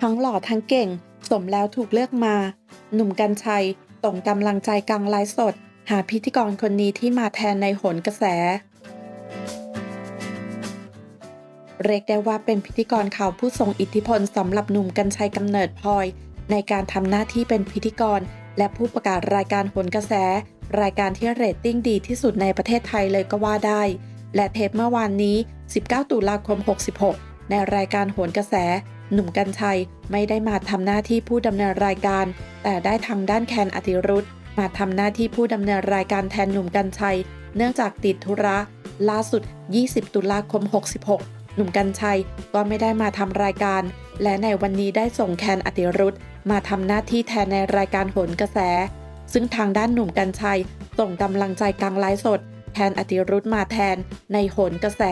ทั้งหล่อทั้งเก่ง สมแล้วถูกเลือกมา หนุ่มกัญชัยส่งกำลังใจกลางไลฟ์สด หาพิธีกรคนนี้ที่มาแทนในโหนกระแส เรียกได้ว่าเป็นพิธีกรข่าวผู้ทรงอิทธิพลสำหรับหนุ่มกัญชัยกำเนิดพลอย ในการทำหน้าที่เป็นพิธีกร และผู้ประกาศรายการโหนกระแส รายการที่เรตติ้งดีที่สุดในประเทศไทยเลยก็ว่าได้ และเทปเมื่อวานนี้ 19 ตุลาคม 66 ในรายการโหนกระแส หนุ่มกัญชัยไม่ได้มาทำหน้าที่ผู้ดำเนินรายการ แต่ได้ทางด้านแคนอธิรุธมาทำหน้าที่ผู้ดำเนินรายการแทนหนุ่มกัญชัย เนื่องจากติดธุระ ล่าสุด 20 ตุลาคม 66 หนุ่มกัญชัยก็ไม่ได้มาทำรายการ และในวันนี้ได้ส่งแคนอธิรุธมาทำหน้าที่แทนในรายการโหนกระแส ซึ่งทางด้านหนุ่มกัญชัยส่งกำลังใจกลางไลฟ์สด แทนอติรุธมาแทนในโหนกระแส